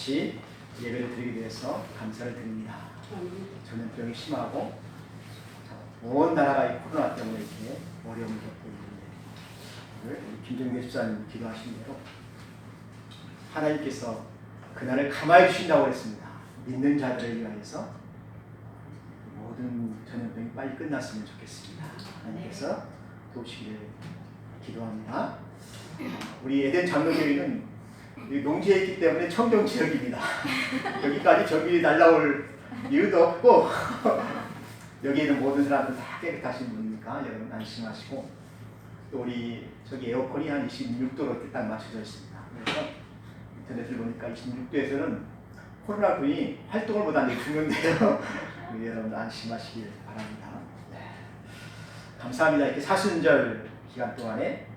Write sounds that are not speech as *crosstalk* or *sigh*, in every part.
같이 예배를 드리게 돼서 감사를 드립니다. 전염병이 심하고 자, 온 나라가 이 코로나 때문에 이렇게 어려움을 겪고 있는데 오늘 김정규 집사님 기도하신 대로 하나님께서 그날을 감화해 주신다고 했습니다. 믿는 자들을 위하여서 모든 전염병이 빨리 끝났으면 좋겠습니다. 하나님께서 도우시기를 기도합니다. 우리 에덴 장로교회는 이 농지에 있기 때문에 청정 지역입니다. *laughs* 여기까지 전기 날라올 이유도 없고 *laughs* 여기 있는 모든 사람들 다 깨끗하신 분이니까 여러분 안심하시고 또 우리 저기 에어컨이 한 26도로 이렇게 딱 맞춰져 있습니다. 그래서 인터넷을 보니까 26도에서는 코로나19이 활동을 못하는 게 죽는데요. *laughs* 여러분 안심하시길 바랍니다. 네. 감사합니다. 이렇게 사순절 기간 동안에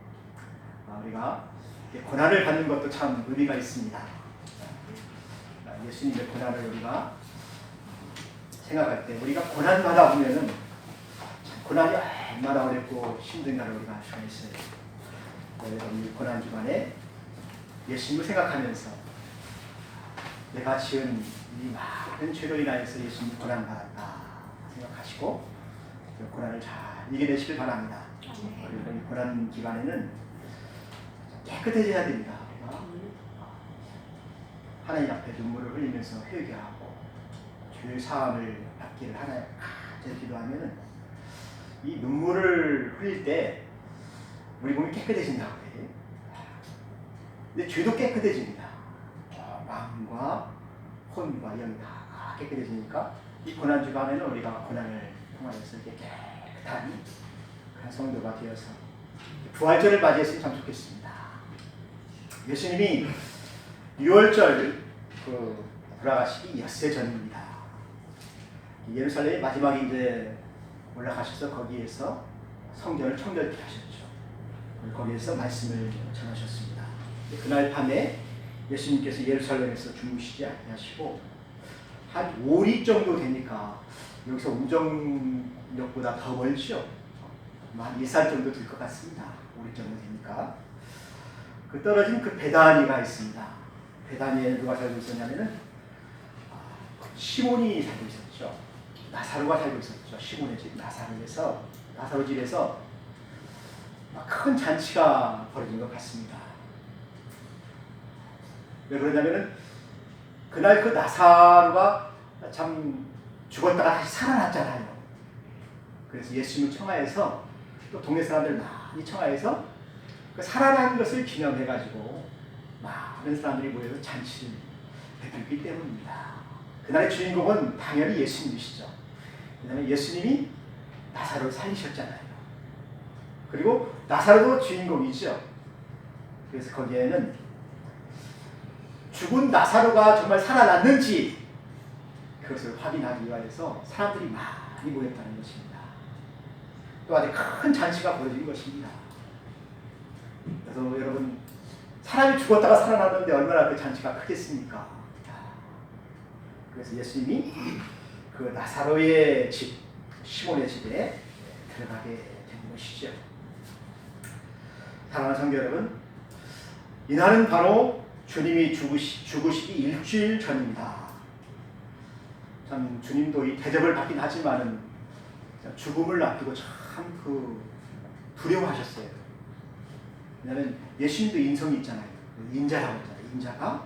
아, 우리가 고난을 받는 것도 참 의미가 있습니다. 아, 예수님의 고난을 우리가 생각할 때 우리가 고난 받아 보면은 참 고난이 얼마나 어렵고 힘든가를 우리가 알 수가 있어요. 네, 여러분 이 고난 주간에 예수님을 생각하면서 내가 지은 이 많은 죄로 인하여서 예수님 고난 받았다 생각하시고 그 고난을 잘 이겨내시길 바랍니다. 그리고 이 고난 기간에는 깨끗해져야 됩니다. 하나님 앞에 눈물을 흘리면서 회개하고 죄 사함을 받기를 하나님 간절히 기도하면은 이 눈물을 흘릴 때 우리 몸이 깨끗해진다고 해요. 근데 죄도 깨끗해집니다. 어, 마음과 혼과 영이 다 깨끗해지니까 이 고난 주간에는 우리가 고난을 통하여서 깨끗한 그런 성도가 되어서 부활절을 맞이했으면 참 좋겠습니다. 예수님이 6월절 그 돌아가시기 엿새 전입니다. 예루살렘 마지막에 이제 올라가셔서 거기에서 성전을 청결케 하셨죠. 거기에서 말씀을 전하셨습니다. 그날 밤에 예수님께서 예루살렘에서 주무시지 아니하시고 한 5리 정도 되니까 여기서 우정역보다 더 멀죠. 한 1살 정도 될 것 같습니다. 5리 정도 되니까. 그 떨어진 그 베다니가 있습니다. 베다니에 누가 살고 있었냐면은 아, 시몬이 살고 있었죠. 나사로가 살고 있었죠. 시몬의 집 나사로에서 나사로 집에서 큰 잔치가 벌어진 것 같습니다. 왜 그러냐면은 그날 그 나사로가 참 죽었다가 다시 살아났잖아요. 그래서 예수님을 청하해서 또 동네 사람들 많이 청하해서 그 살아난 것을 기념해가지고 많은 사람들이 모여서 잔치를 베풀기 때문입니다. 그날의 주인공은 당연히 예수님이시죠. 왜냐하면 예수님이 나사로를 살리셨잖아요. 그리고 나사로도 주인공이죠. 그래서 거기에는 죽은 나사로가 정말 살아났는지 그것을 확인하기 위해서 사람들이 많이 모였다는 것입니다. 또 아주 큰 잔치가 벌어진 것입니다. 그래서 여러분 사람이 죽었다가 살아났는데 얼마나 그 잔치가 크겠습니까? 그래서 예수님이 그 나사로의 집 시몬의 집에 들어가게 된 것이죠. 사랑하는 성도 여러분, 이날은 바로 주님이 죽으시, 죽으시기 일주일 전입니다. 참 주님도 이 대접을 받긴 하지만은 죽음을 앞두고 참 그 두려워하셨어요. 왜냐하면 예수님도 인성이 있잖아요. 인자라고 하잖아요. 인자가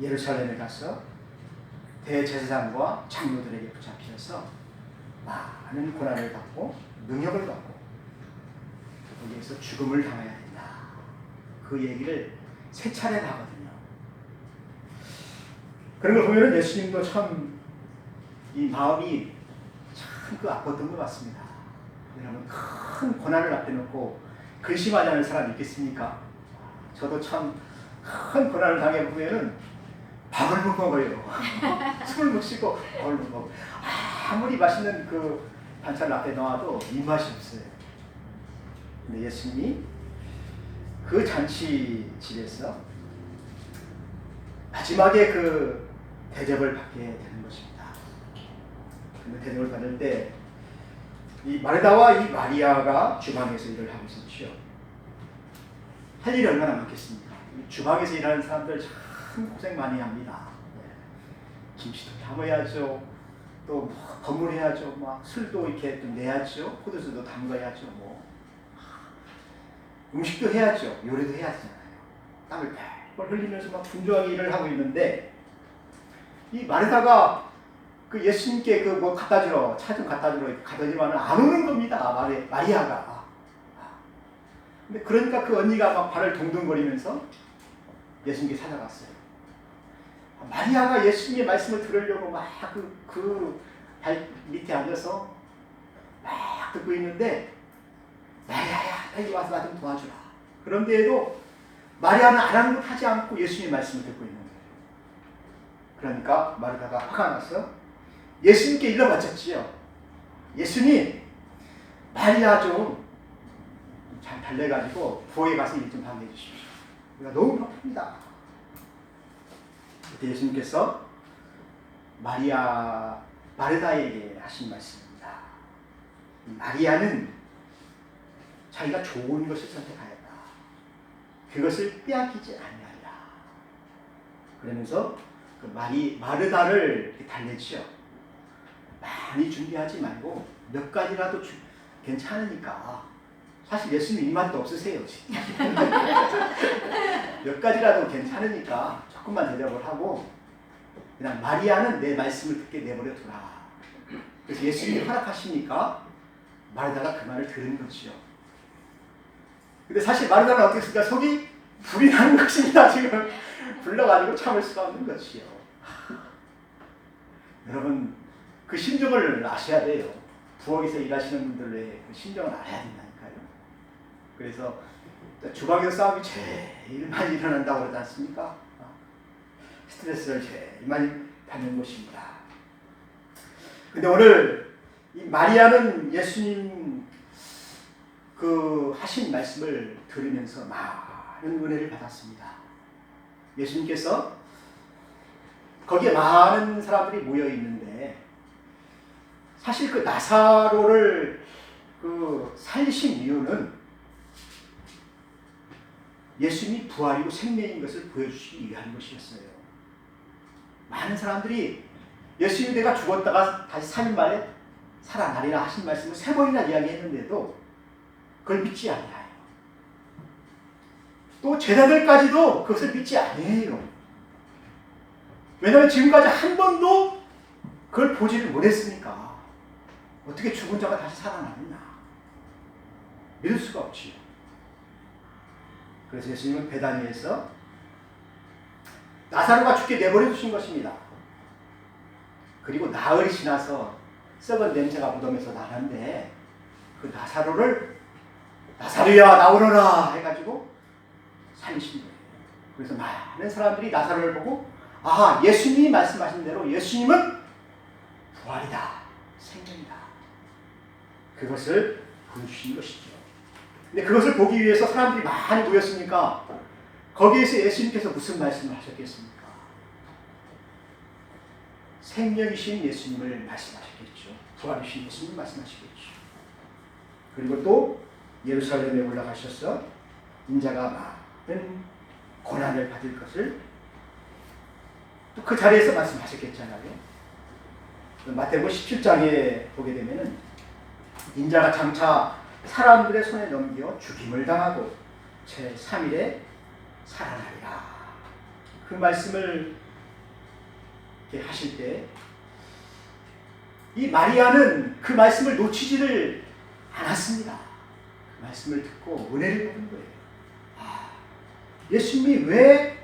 예루살렘에 가서 대제사장과 장로들에게 붙잡혀서 많은 고난을 받고 능력을 받고 거기에서 죽음을 당해야 된다. 그 얘기를 세 차례 하거든요. 그런 걸 보면 예수님도 참 이 마음이 참 그 아팠던 것 같습니다. 여러분 큰 고난을 앞에 놓고 근심하지 않을 사람 있겠습니까? 저도 참 큰 고난을 당해 보면은 밥을 못 먹어요. *laughs* 술을 못 쉬고 밥을 못 먹어. 아무리 맛있는 그 반찬 앞에 놔도 입맛이 없어요. 근데 예수님이 그 잔치 집에서 마지막에 그 대접을 받게 되는 것입니다. 근데 대접을 받을 때 이 마르다와 이 마리아가 주방에서 일을 하고 있었죠. 할 일이 얼마나 많겠습니까? 이 주방에서 일하는 사람들 참참 고생 많이 합니다. 네. 김치도 담아야죠. 또뭐 건물해야죠. 막 술도 이렇게 좀 내야죠. 포도주도 담가야죠. 뭐 음식도 해야죠. 요리도 해야 되잖아요. 땀을 펄펄 흘리면서 막 분주하게 일을 하고 있는데 이 마르다가 그 예수님께 그 뭐 갖다 주러 차좀 갖다 주러 주면은 안 오는 겁니다. 마리, 마리아가. 근데 그러니까 그 언니가 막 발을 동동거리면서 예수님께 찾아갔어요. 마리아가 예수님의 말씀을 들으려고 막그그발 밑에 앉아서 막 듣고 있는데 마리아야 빨리 와서 나 좀 도와주라. 그런데에도 마리아는 아랑곳하지 않고 예수님의 말씀을 듣고 있는 거예요. 그러니까 마르다가 화가 나서 예수님께 일러 바쳤지요. 예수님, 마리아 좀 잘 달래가지고 부엌에 가서 일 좀 방해해 주십시오. 우리가 너무 바쁩니다. 그때 예수님께서 마리아 마르다에게 하신 말씀입니다. 마리아는 자기가 좋은 것을 선택하였다. 그것을 빼앗기지 아니하리라. 그러면서 그 마리 마르다를 달래지요. 많이 준비하지 말고 몇 가지라도 주, 괜찮으니까 사실 예수님 입맛도 없으세요. *laughs* 몇 가지라도 괜찮으니까 조금만 대접을 하고 그냥 마리아는 내 말씀을 듣게 내버려 두라. 그래서 예수님이 허락하시니까 마르다가 그 말을 들은 거지요. 근데 사실 마르다는 어떻게 했을까? 속이 불이 나는 것입니다. 지금 불러가지고 참을 수가 없는 것이요. *laughs* 여러분 그 심정을 아셔야 돼요. 부엌에서 일하시는 분들의 그 심정을 알아야 된다니까요. 그래서 주방에서 싸움이 제일 많이 일어난다고 그러지 않습니까? 스트레스를 제일 많이 받는 곳입니다. 근데 오늘 이 마리아는 예수님 그 하신 말씀을 들으면서 많은 은혜를 받았습니다. 예수님께서 거기에 많은 사람들이 모여 있는데 사실 그 나사로를 그 살리신 이유는 예수님이 부활이고 생명인 것을 보여주시기 위한 것이었어요. 많은 사람들이 예수님이 내가 죽었다가 다시 3일 만에 살아나리라 하신 말씀을 세 번이나 이야기했는데도 그걸 믿지 않아요. 또 제자들까지도 그것을 믿지 않아요. 왜냐하면 지금까지 한 번도 그걸 보지를 못했으니까 어떻게 죽은 자가 다시 살아나느냐 믿을 수가 없지요. 그래서 예수님은 베다니에서 나사로가 죽게 내버려 두신 것입니다. 그리고 나흘이 지나서 썩은 냄새가 무덤에서 나는데 그 나사로를 나사로야 나오너라 해가지고 살리신 거예요. 그래서 많은 사람들이 나사로를 보고 아 예수님이 말씀하신 대로 예수님은 부활이다 생명이다 그것을 보여주신 것이죠. 근데 그것을 보기 위해서 사람들이 많이 모였으니까 거기에서 예수님께서 무슨 말씀을 하셨겠습니까? 생명이신 예수님을 말씀하셨겠죠. 부활이신 예수님 말씀하시겠죠. 그리고 또 예루살렘에 올라가셔서 인자가 많은 고난을 받을 것을 또 그 자리에서 말씀하셨겠잖아요. 마태복음 17장에 보게 되면은 인자가 장차 사람들의 손에 넘겨 죽임을 당하고 제 3일에 살아나리라. 그 말씀을 하실 때 이 마리아는 그 말씀을 놓치지를 않았습니다. 그 말씀을 듣고 은혜를 받은 거예요. 아, 예수님이 왜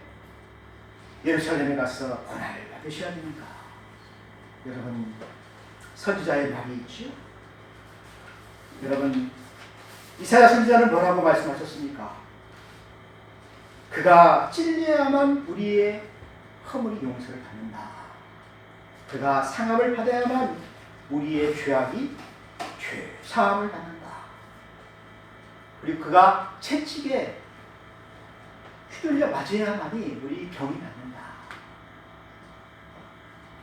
예루살렘에 가서 고난을 받으셔야 됩니까? 여러분 선지자의 말이 있죠. 여러분 이사야 선지자는 뭐라고 말씀하셨습니까? 그가 찔려야만 우리의 허물이 용서를 받는다. 그가 상함을 받아야만 우리의 죄악이 죄 사함을 받는다. 그리고 그가 채찍에 휘둘려 맞아야만이 우리 병이 낫는다.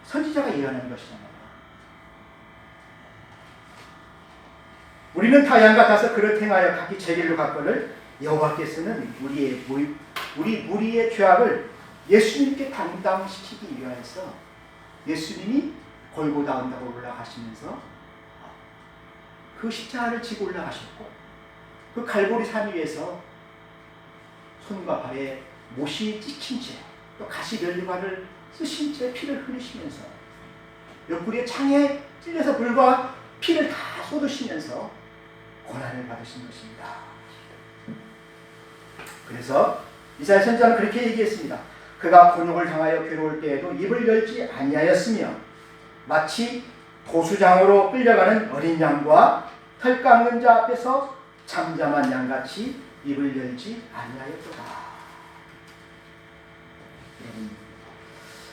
선지자가 예언한 것이잖아요. 우리는 다 양 같아서 그릇 행하여 각기 제 길로 갔거늘 여호와께서는 우리의 무, 우리 무리의 죄악을 예수님께 당당시키기 위하여서 예수님이 골고다 언덕을 올라가시면서 그 십자가를 지고 올라가셨고 그 갈보리 산 위에서 손과 발에 못이 찍힌 채 또 가시 면류관을 쓰신 채 피를 흘리시면서 옆구리에 창에 찔려서 불과 피를 다 쏟으시면서 고난을 받으신 것입니다. 그래서 이사야 선자는 그렇게 얘기했습니다. 그가 곤욕을 당하여 괴로울 때에도 입을 열지 아니하였으며 마치 도수장으로 끌려가는 어린 양과 털 깎는 자 앞에서 잠잠한 양같이 입을 열지 아니하였도다.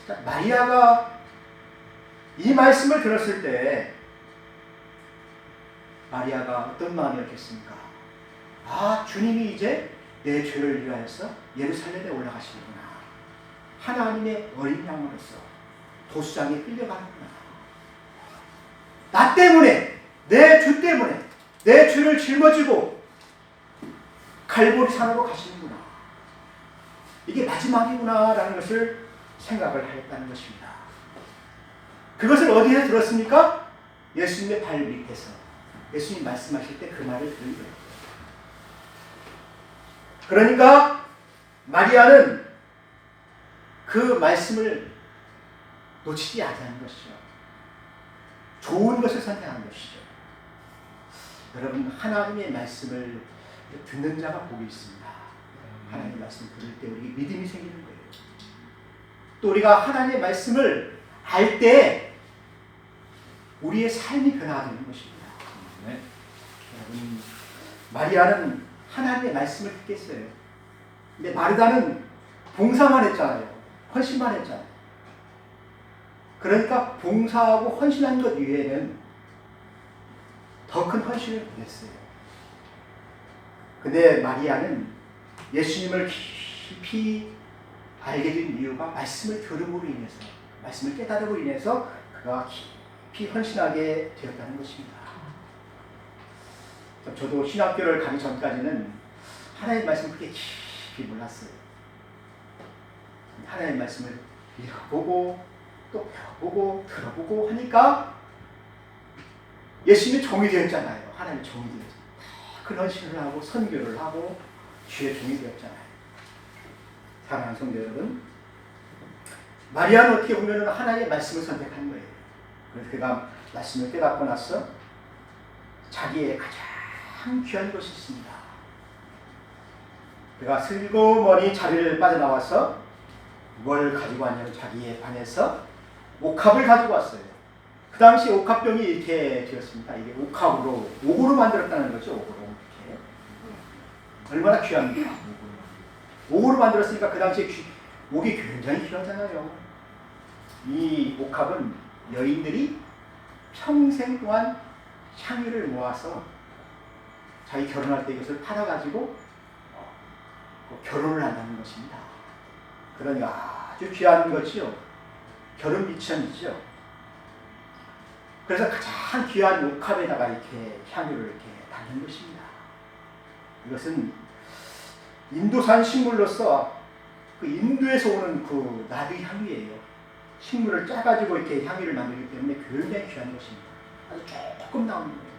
자, 마리아가 이 말씀을 들었을 때 마리아가 어떤 마음이었겠습니까? 아, 주님이 이제 내 죄를 위하여서 예루살렘에 올라가시는구나. 하나님의 어린 양으로서 도수장에 끌려가는구나. 나 때문에, 내 주 때문에, 내 죄를 짊어지고 갈보리 산으로 가시는구나. 이게 마지막이구나라는 것을 생각을 하였다는 것입니다. 그것을 어디에 들었습니까? 예수님의 발 밑에서 예수님 말씀하실 때 그 말을 들은 거예요. 그러니까 마리아는 그 말씀을 놓치지 않는 것이죠. 좋은 것을 선택한 것이죠. 여러분 하나님의 말씀을 듣는 자가 복이 있습니다. 하나님의 말씀 들을 때 우리 믿음이 생기는 거예요. 또 우리가 하나님의 말씀을 알 때 우리의 삶이 변화되는 것입니다. 마리아는 하나님의 말씀을 듣겠어요. 근데 마르다는 봉사만 했잖아요. 헌신만 했잖아요. 그러니까 봉사하고 헌신한 것 이외에는 더 큰 헌신을 보냈어요. 근데 마리아는 예수님을 깊이 알게 된 이유가 말씀을 들음으로 인해서, 말씀을 깨달음으로 인해서 그가 깊이 헌신하게 되었다는 것입니다. 저도 신학교를 가기 전까지는 하나님의 말씀을 그렇게 깊이 몰랐어요. 하나님의 말씀을 읽어보고 또 배워보고 들어보고 하니까 예수님이 종이 되었잖아요. 하나님 종이 되었잖아요. 그런 신을 하고 선교를 하고 주의 종이 되었잖아요. 사랑하는 성도 여러분, 마리아는 어떻게 보면 하나님의 말씀을 선택한 거예요. 그래서 그가 말씀을 깨닫고 나서 자기의 가장 귀한 것이 있습니다. 그가 슬그머니 자리를 빠져나와서 뭘 가지고 왔냐면 자기의 방에서 옥합을 가지고 왔어요. 그 당시 옥합병이 이렇게 되었습니다. 이게 옥합으로 옥으로 만들었다는 거죠. 옥으로 이렇게 얼마나 귀합니까? 옥으로 만들었으니까 그 당시에 귀, 옥이 굉장히 귀하잖아요. 이 옥합은 여인들이 평생 동안 향유를 모아서 자기 결혼할 때 이것을 팔아가지고 어, 그 결혼을 한다는 것입니다. 그러니까 아주 귀한 것이요. 결혼 미천이죠. 그래서 가장 귀한 옥합에다가 이렇게 향유를 이렇게 담는 것입니다. 이것은 인도산 식물로서 그 인도에서 오는 그 나비 향유예요. 식물을 짜가지고 이렇게 향유를 만들기 때문에 굉장히 귀한 것입니다. 아주 조금 나오는 거예요.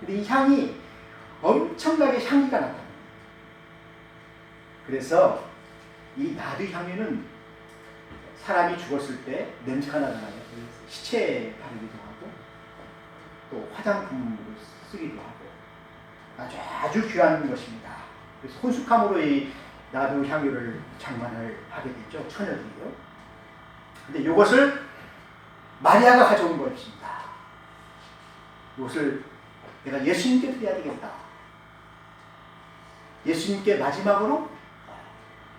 근데 이 향이 엄청나게 향기가 나다. 그래서 이 나비 향유는 사람이 죽었을 때 냄새가 나잖아요. 시체에 바르기도 하고 또 화장품으로 쓰기도 하고 아주 아주 귀한 것입니다. 그래서 혼숙함으로 이 나도 향유를 장만을 하게 됐죠. 처녀들이요. 근데 이것을 마리아가 가져온 것입니다. 이것을 내가 예수님께 드려야 되겠다. 예수님께 마지막으로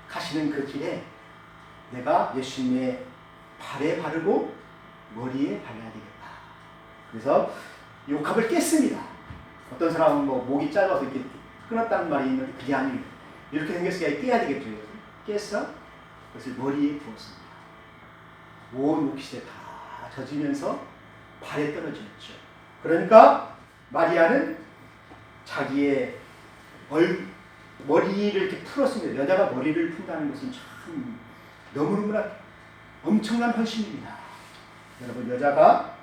가시는 그 길에 내가 예수님의 발에 바르고 머리에 발라야 되겠다. 그래서 욕합을 깼습니다. 어떤 사람은 뭐 목이 짧아서 이렇게 끊었다는 말이 있는데 그게 아니에요. 이렇게 생겼으니까 깨야 되겠죠. 깼어? 그것을 머리에 부었습니다. 온 옷깃에 다 젖으면서 발에 떨어졌죠. 그러니까 마리아는 자기의 얼, 머리를 이렇게 풀었습니다. 여자가 머리를 푼다는 것은 참 너무너무나 엄청난 헌신입니다. 여러분 여자가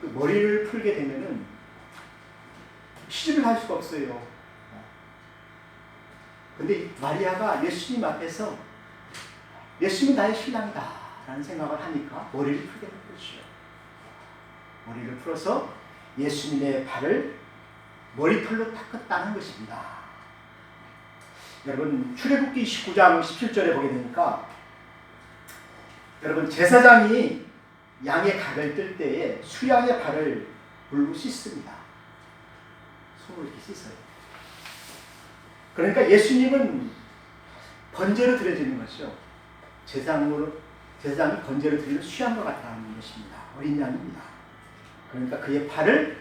그 머리를 풀게 되면은 시집을 갈 수가 없어요. 근데 마리아가 예수님 앞에서 예수님은 나의 신랑이다 라는 생각을 하니까 머리를 풀게 된 것이죠. 머리를 풀어서 예수님의 발을 머리털로 닦았다는 것입니다. 여러분 출애굽기 29장 17절에 보게 되니까 여러분 제사장이 양의 각을 뜰 때에 수양의 발을 물로 씻습니다. 손으로 이렇게 씻어요. 그러니까 예수님은 번제로 드려지는 것이죠. 제사장으로 제사장이 번제로 드리는 수양과 같다는 것입니다. 어린 양입니다. 그러니까 그의 발을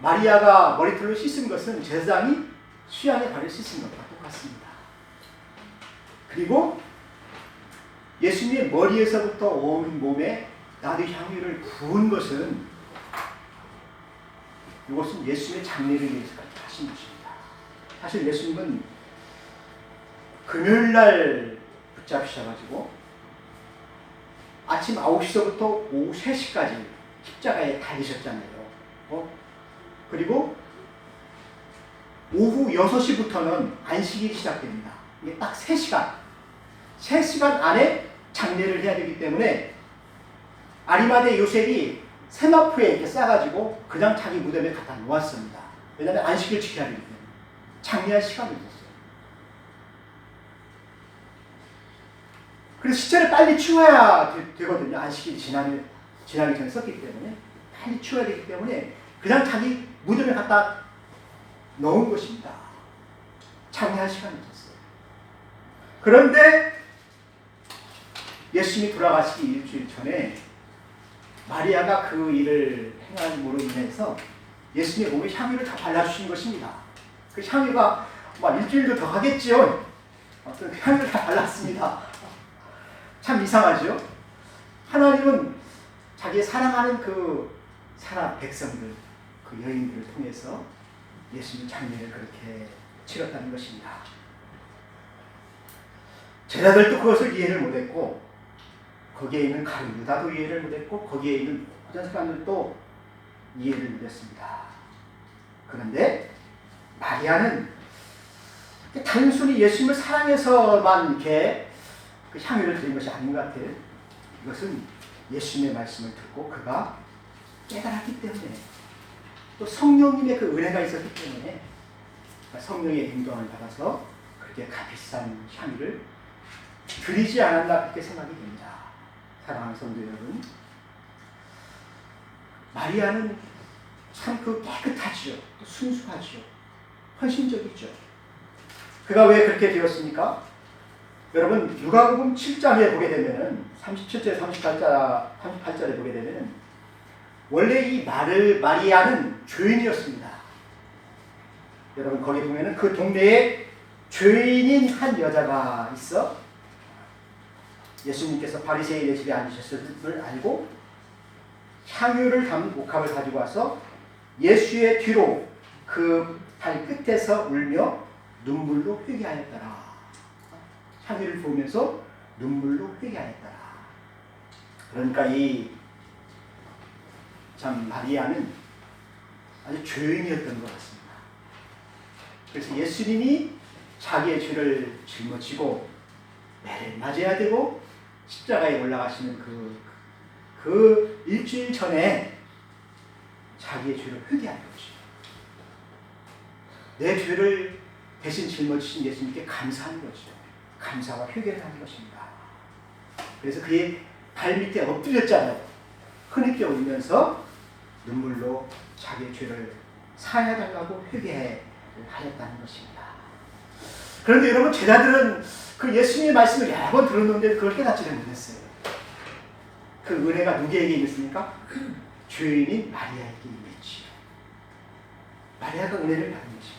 마리아가 머리털로 씻은 것은 제사장이 수양의 발을 씻은 것과 똑같습니다. 그리고 예수님의 머리에서부터 온 몸에 나도 향유를 부은 것은 이것은 예수님의 장례를 위해서까지 하신 것입니다. 사실 예수님은 금요일 날 붙잡히셔가지고 아침 9시서부터 오후 3시까지 십자가에 달리셨잖아요. 어? 그리고 오후 6시부터는 안식이 시작됩니다. 이게 딱 3시간. 3시간 안에 장례를 해야 되기 때문에 아리마대 요셉이 세마포에 이렇게 싸가지고 그냥 자기 무덤에 갖다 놓았습니다. 왜냐하면 안식을 지켜야 되기 때문에. 장례할 시간이 없었어요. 그래서 시체를 빨리 치워야 되, 거든요 안식이 지나기, 지나기 전에 썼기 때문에. 빨리 치워야 되기 때문에 그냥 자기 무덤에 갖다 넣은 것입니다. 장례할 시간이 없었어요. 그런데 예수님이 돌아가시기 일주일 전에 마리아가 그 일을 행함으로 인해서 예수님의 몸에 향유를 다 발라주신 것입니다. 그 향유가 막 일주일도 더 가겠지요. 그 향유를 다 발랐습니다. 참 이상하죠? 하나님은 자기 사랑하는 그 사람, 백성들, 그 여인들을 통해서 예수님 장례를 그렇게 치렀다는 것입니다. 제자들도 그것을 이해를 못했고 거기에 있는 가룟 유다도 이해를 못했고 거기에 있는 모든 사람들도 이해를 못했습니다. 그런데 마리아는 단순히 예수님을 사랑해서만 이렇게 그 향유를 드린 것이 아닌 것 같아요. 이것은 예수님의 말씀을 듣고 그가 깨달았기 때문에 또 성령님의 그 은혜가 있었기 때문에 성령의 인도함을 받아서 그렇게 값비싼 향유를 드리지 않았나 그렇게 생각이 됩니다. 사랑하는 성도 여러분, 마리아는 참 그 깨끗하지요, 또 순수하지요, 헌신적이죠. 그가 왜 그렇게 되었습니까? 여러분 누가복음 7장에 보게 되면은 37절 38절 38절에 보게 되면은 원래 이 마르 마리아는 죄인이었습니다. 여러분 거기 보면은 그 동네에 죄인인 한 여자가 있어 예수님께서 바리새인의 집에 앉으셨음을 알고 향유를 담은 목합을 가지고 와서 예수의 뒤로 그 발끝에서 울며 눈물로 회개하였더라. 향유를 부으면서 눈물로 회개하였더라. 그러니까 이 참 마리아는 아주 죄인이었던 것 같습니다. 그래서 예수님이 자기의 죄를 짊어지고 매를 맞아야 되고 십자가에 올라가시는 그, 그 일주일 전에 자기의 죄를 회개한 것이죠. 내 죄를 대신 짊어지신 예수님께 감사한 거죠. 감사와 회개를 하는 것입니다. 그래서 그의 발 밑에 엎드렸잖아요. 흐느껴 울면서 눈물로 자기의 죄를 사해달라고 회개하였다는 것입니다. 그런데 여러분 제자들은 그 예수님의 말씀을 여러 번 들었는데 그걸 깨닫지를 못했어요. 그 은혜가 누구에게 있습니까? 죄인인 마리아에게 있지요. 마리아가 은혜를 받은 것입니다.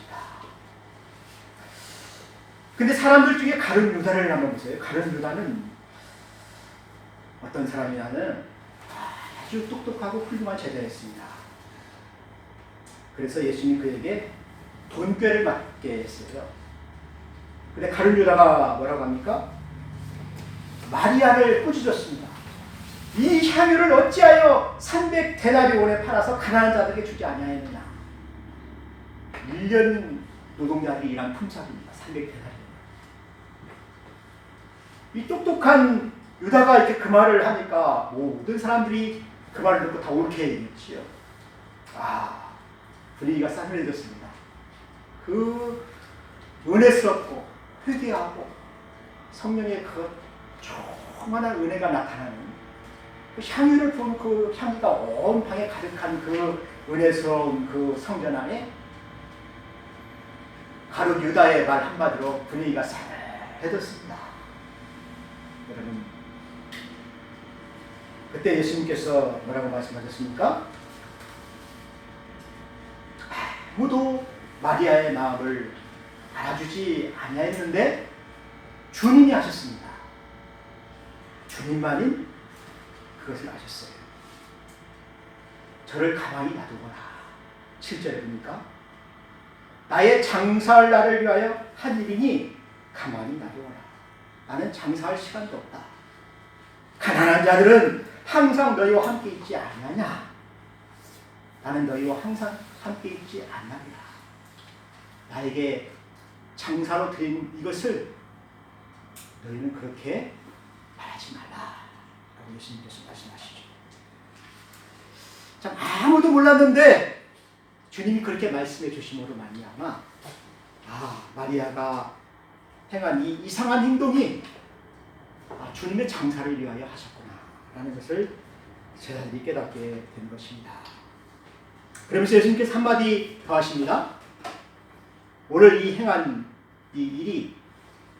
근데 사람들 중에 가룟 유다를 한번 보세요. 가룟 유다는 어떤 사람이냐면 아주 똑똑하고 훌륭한 제자였습니다. 그래서 예수님이 그에게 돈꾀를 맡게 했어요. 근데 가룟 유다가 뭐라고 합니까? 마리아를 꾸짖었습니다. 이 향유를 어찌하여 300 데나리온에 팔아서 가난한 자들에게 주지 아니하였느냐. 1년 노동자들이 일한 품삯입니다. 300 데나리온. 이 똑똑한 유다가 이렇게 그 말을 하니까 모든 사람들이 그 말을 듣고 다 옳게 얘기했지요. 아, 분위기가 싸늘해졌습니다. 그 은혜스럽고 회개하고 성령의 그 조그만한 은혜가 나타나는 그 향유를 부은 그 향기가 온 방에 가득한 그 은혜스러운 그 성전 안에 가룟 유다의 말 한마디로 분위기가 싸늘해졌습니다. 여러분 그때 예수님께서 뭐라고 말씀하셨습니까? 아무도 마리아의 마음을 알아주지 아니하였는데 주님이 하셨습니다. 주님만이 그것을 아셨어요. 저를 가만히 놔두거나 7절입니까? 나의 장사할 날을 위하여 한 일이니 가만히 놔두거라. 나는 장사할 시간도 없다. 가난한 자들은 항상 너희와 함께 있지 아니하냐? 나는 너희와 항상 함께 있지 않나리라. 나에게 장사로 드린 이것을 너희는 그렇게 말하지 말라. 라고 예수님께서 말씀하시죠. 참 아무도 몰랐는데 주님이 그렇게 말씀해 주심으로 말미암아 아 마리아가 행한 이 이상한 행동이 아, 주님의 장사를 위하여 하셨구나 라는 것을 제자들이 깨닫게 된 것입니다. 그러면서 예수님께서 한마디 더 하십니다. 오늘 이 행한 이 일이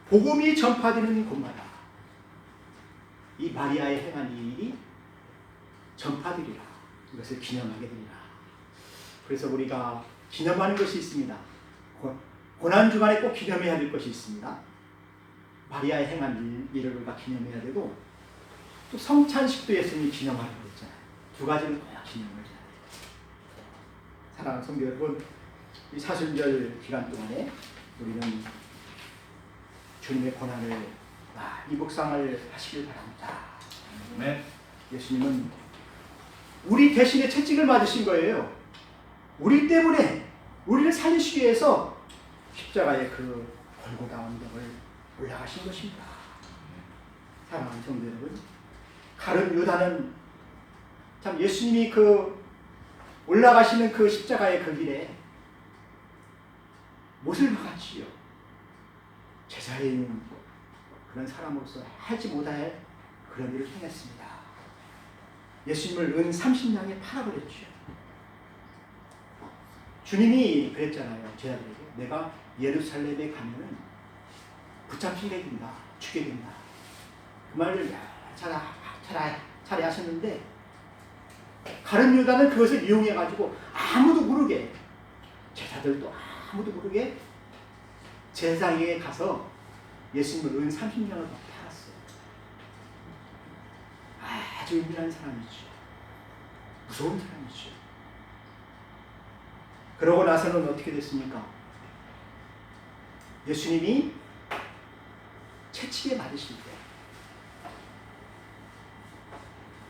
복음이 전파되는 곳마다 이 마리아의 행한 이 일이 전파되리라. 이것을 기념하게 되리라. 그래서 우리가 기념하는 것이 있습니다. 고- 고난주간에 꼭 기념해야 될 것이 있습니다. 마리아의 행한 일, 일을 우리가 기념해야 되고 또 성찬식도 예수님이 기념하라고 했잖아요. 두 가지는 꼭 기념을 해야 돼요. 사랑하는 성도 여러분, 이 사순절 기간 동안에 우리는 주님의 고난을 많이 묵상을 하시길 바랍니다. 네. 예수님은 우리 대신에 채찍을 맞으신 거예요. 우리 때문에 우리를 살리시기 위해서 십자가의 그 골고다 언덕을 올라가신 것입니다. 사랑하는 성도 여러분, 가룟 유다는 참 예수님이 그 올라가시는 그 십자가의 그 길에 못을 박았지요. 제자인 그런 사람으로서 하지 못할 그런 일을 행했습니다. 예수님을 은 30냥에 팔아버렸죠. 주님이 그랬잖아요. 제자들에게 내가 예루살렘에 가면은 붙잡히게 된다. 죽게 된다. 그 말을 잘, 잘, 잘 하셨는데 가룟 유다는 그것을 이용해 가지고 아무도 모르게 제자들도 아무도 모르게 제사장에게 가서 예수님을 은 30냥을 팔았어요. 아주 은밀한 사람이죠. 무서운 사람이죠. 그러고 나서는 어떻게 됐습니까? 예수님이 채찍에 맞으실 때,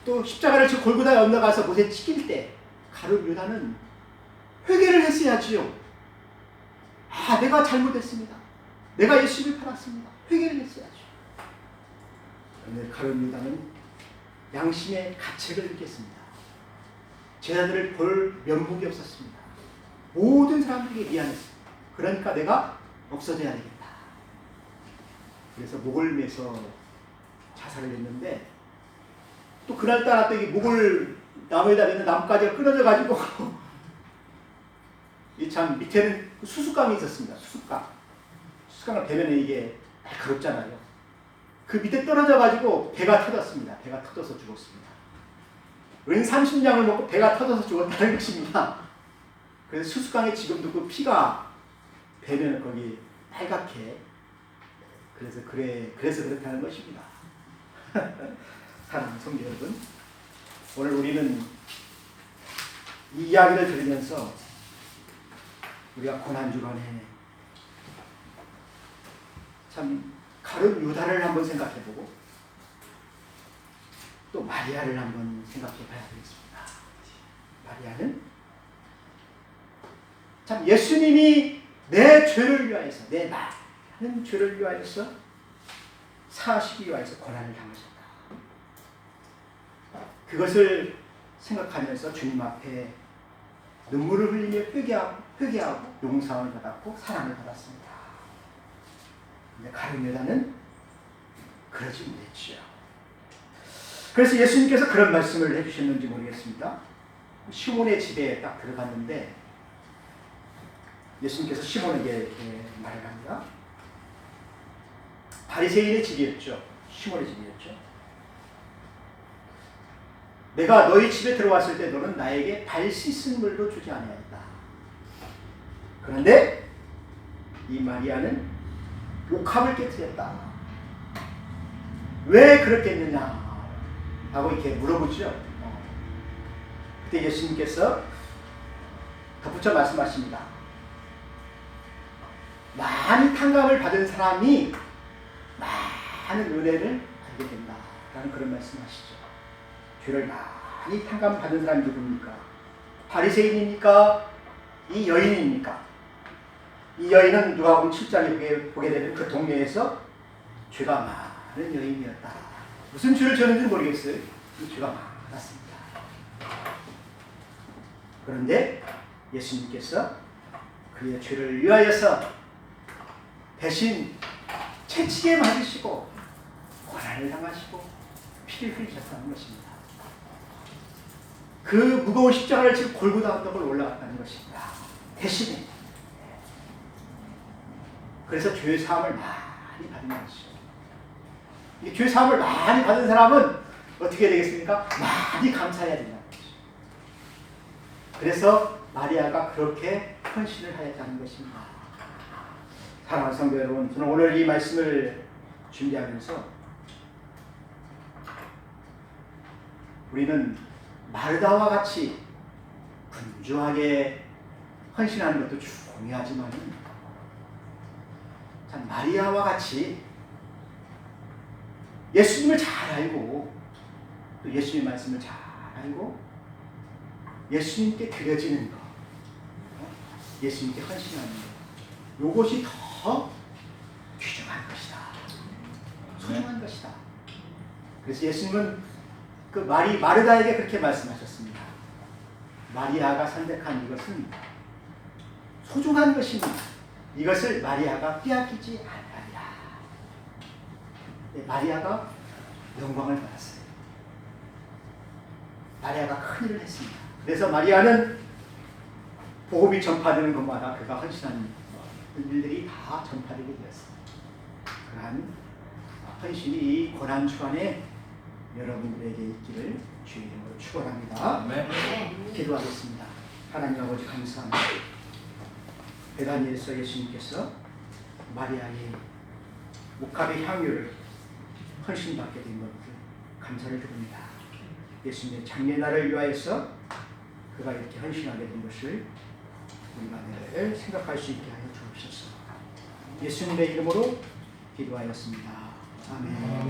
또 십자가를 저 골고다에 얹어가서 못에 찍힐 때, 가룟 유다는 회개를 했어야지요. 아, 내가 잘못했습니다. 내가 예수를 팔았습니다. 회개를 했어야죠. 그런데 가룟 유다는 양심의 가책을 느꼈습니다. 제자들을 볼 면목이 없었습니다. 모든 사람들에게 미안했습니다. 그러니까 내가 없어져야 되겠다. 그래서 목을 매서 자살을 했는데 또 그날따라 또 이 목을 나무에다 매는 나뭇가지가 끊어져 가지고 *laughs* 이 참 밑에는 수수깡이 있었습니다. 수수깡. 수수깡을 베면은 이게 날카롭잖아요. 그 밑에 떨어져 가지고 배가 터졌습니다. 배가 터져서 죽었습니다. 은 30냥을 먹고 배가 터져서 죽었다는 *laughs* 것입니다. 그래서 수수깡에 지금도 그 피가 배면 거기 빨갛게 그래서 그래 그래서 그렇다는 것입니다. *laughs* 사랑하는 성도 여러분, 오늘 우리는 이 이야기를 들으면서 우리가 고난 주간에 참 가룟 유다를 한번 생각해보고 또 마리아를 한번 생각해 봐야 되겠습니다. 마리아는 참 예수님이 내 죄를 위하여서 내 많은 죄를 위하여서 사시기 위하여서 고난을 당하셨다. 그것을 생각하면서 주님 앞에 눈물을 흘리며 회개하고, 회개하고 용서를 받았고 사랑을 받았습니다. 근데 가룟 여자는 그러지 못했지요. 그래서 예수님께서 그런 말씀을 해주셨는지 모르겠습니다. 시몬의 집에 딱 들어갔는데 예수님께서 시몬에게 말을 합니다. 바리새인의 집이었죠. 시몬의 집이었죠. 내가 너희 집에 들어왔을 때 너는 나에게 발 씻은 물도 주지 아니하였다. 그런데 이 마리아는 옥합을 깨뜨렸다. 왜 그렇겠느냐? 하고 이렇게 물어보죠. 어. 그때 예수님께서 덧붙여 말씀하십니다. 많이 탕감을 받은 사람이 많은 은혜를 알게 된다. 라는 그런 말씀하시죠. 죄를 많이 탕감 받은 사람이 누굽니까? 바리새인입니까? 이 여인입니까? 이 여인은 누가복음 7장에 보게, 되면 그 동네에서 죄가 많은 여인이었다. 무슨 죄를 지었는지 모르겠어요. 그 죄가 많았습니다. 그런데 예수님께서 그의 죄를 위하여서 대신 채찍에 맞으시고 고난을 당하시고 피를 흘리셨다는 것입니다. 그 무거운 십자가를 지금 골고다 떡을 올라갔다는 것입니다. 대신에 그래서 죄 사함을 많이 받는 것이죠. 이죄 사함을 많이 받은 사람은 어떻게 되겠습니까? 많이 감사해야 된다는 거죠. 그래서 마리아가 그렇게 헌신을 하였다는 것입니다. 사랑하는 성도 여러분, 저는 오늘 이 말씀을 준비하면서 우리는 마르다와 같이 분주하게 헌신하는 것도 중요하지만 참 마리아와 같이 예수님을 잘 알고 또 예수님 말씀을 잘 알고 예수님께 드려지는 것, 어? 예수님께 헌신하는 것, 이것이 더 귀중한 것이다. 소중한 것이다. 그래서 예수님은 그 마리 마르다에게 그렇게 말씀하셨습니다. 마리아가 선택한 이것은 소중한 것입니다. 이것을 마리아가 빼앗기지 아니하리라. 네, 마리아가 영광을 받았어요. 마리아가 큰 일을 했습니다. 그래서 마리아는 복음이 전파되는 것마다 그가 헌신한 일들이 다 전파되게 되었습니다. 그러한 헌신이 이 고난 주간에 여러분들에게 있기를 주의 이름으로 축원합니다. 아멘. 기도하겠습니다. 하나님 아버지 감사합니다. 베다니엘서 예수님께서 마리아의 옥합의 향유를 헌신받게 된 것을 감사를 드립니다. 예수님의 장례날을 위하여서 그가 이렇게 헌신하게 된 것을 우리가 늘 생각할 수 있게 하여 주옵소서. 예수님의 이름으로 기도하였습니다. 아멘.